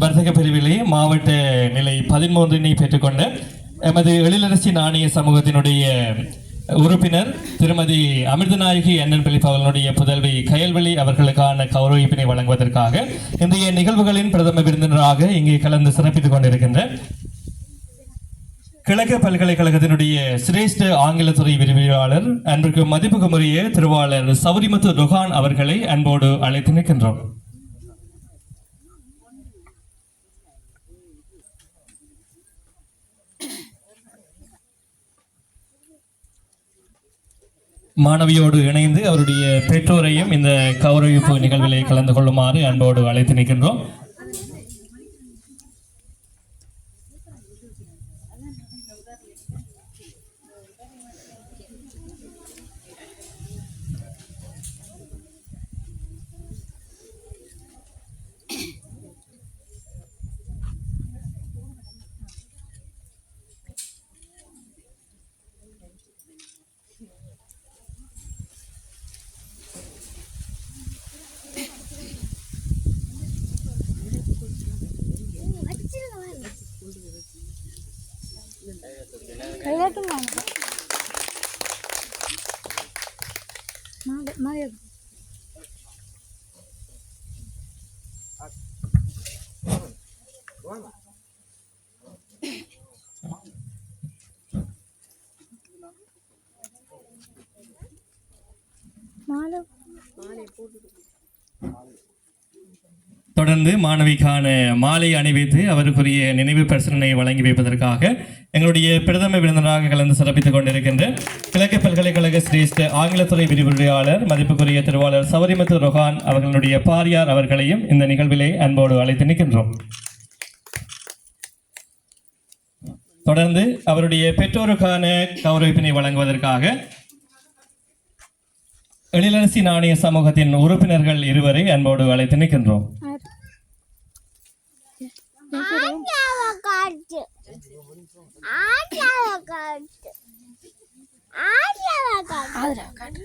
வர்த்தக பிரிவிலே மாவட்ட நிலை பதிமூன்றினை பெற்றுக்கொண்ட எமது எழிலரசி நாணய சமூகத்தினுடைய உறுப்பினர் திருமதி அமிர்தநாயகி அண்ணன் பிலிப் அவர்களுடைய புதல்வி கயல்வெளி அவர்களுக்கான கௌரவிப்பினை வழங்குவதற்காக இன்றைய நிகழ்வுகளின் பிரதம விருந்தினராக இங்கே கலந்து சிறப்பித்துக் கொண்டிருக்கின்ற கிழக்கு பல்கலைக்கழகத்தினுடைய சிரேஷ்ட ஆங்கிலத்துறை விரிவியாளர் அன்பிற்கு மதிப்புக்குமுறைய திருவாளர் சௌரிமுத்து ருஹான் அவர்களை அன்போடு அழைத்து நிற்கின்றோம். மாணவியோடு இணைந்து அவருடைய பெற்றோரையும் இந்த கௌரவிப்பு நிகழ்விலே கலந்து கொள்ளுமாறு அன்போடு அழைத்து நிற்கின்றோம். கைகாட்டும் வாங்க மாடு மாடு மாலை தொடர்ந்து மாணவிக்கான மாலை அணிவித்து அவருக்குரிய நினைவு பிரசனை வழங்கி வைப்பதற்காக எங்களுடைய பிரதம விருந்தினராக கலந்து சிறப்பித்துக் கொண்டிருக்கின்ற கிழக்கு பல்கலைக்கழக சிரேஷ்ட ஆங்கிலத்துறை விரிவுரையாளர் மதிப்புக்குரிய திருவாளர் சவரிமுத்து ரொஹான் அவர்களுடைய பாரியார் அவர்களையும் இந்த நிகழ்விலே அன்போடு அழைத்து நிற்கின்றோம். தொடர்ந்து அவருடைய பெற்றோருக்கான கௌரவிப்பினை வழங்குவதற்காக எழிலரசி நாணய சமூகத்தின் உறுப்பினர்கள் இருவரை அன்போடு அழைத்து நிற்கின்றோம். காட்டு ஆண்டாவ காட்டு ஆண்டாவ காட்டு ஆதுரா காட்டு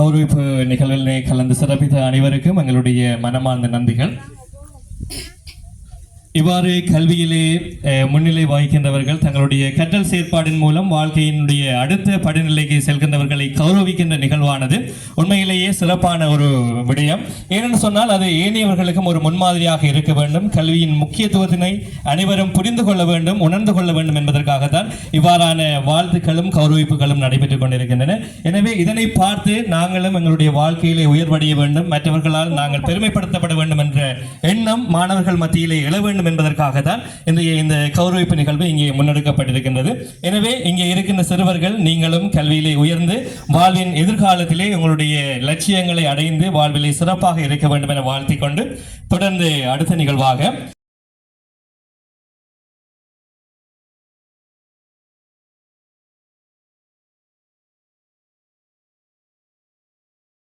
கௌரவிப்பு நிகழ்விலே கலந்து சிறப்பித்த அனைவருக்கும் எங்களுடைய மனமார்ந்த நன்றிகள். இவ்வாறு கல்வியிலே முன்னிலை வகிக்கின்றவர்கள் தங்களுடைய கற்றல் செயற்பாடின் மூலம் வாழ்க்கையினுடைய அடுத்த படிநிலைக்கு செல்கின்றவர்களை கௌரவிக்கின்ற நிகழ்வானது. உண்மையிலேயே சிறப்பான ஒரு விடயம். ஏனென்று சொன்னால் அது ஏனையவர்களுக்கும் ஒரு முன்மாதிரியாக இருக்க வேண்டும். கல்வியின் முக்கியத்துவத்தினை அனைவரும் புரிந்து கொள்ள வேண்டும் உணர்ந்து கொள்ள வேண்டும் என்பதற்காகத்தான் இவ்வாறான வாழ்த்துக்களும் கௌரவிப்புகளும் நடைபெற்றுக் கொண்டிருக்கின்றன. எனவே இதனை பார்த்து நாங்களும் எங்களுடைய வாழ்க்கையிலே உயர்வடைய வேண்டும். மற்றவர்களால் நாங்கள் பெருமைப்படுத்தப்பட வேண்டும் என்ற எண்ணம் மாணவர்கள் மத்தியிலே எழ வேண்டும் என்பதற்காக தான் இன்றைய இந்த கௌரவிப்பு நிகழ்வு இங்கே முன்னெடுக்கப்பட்டிருக்கின்றது. எனவே இங்கே இருக்கின்ற சிறுவர்கள் நீங்களும் கல்வியிலே உயர்ந்து வாழ்வின் எதிர்காலத்திலே உங்களுடைய லட்சியங்களை அடைந்து வாழ்விலே சிறப்பாக இருக்க வேண்டும் என வாழ்த்திக் கொண்டு தொடர்ந்து அடுத்த நிகழ்வாக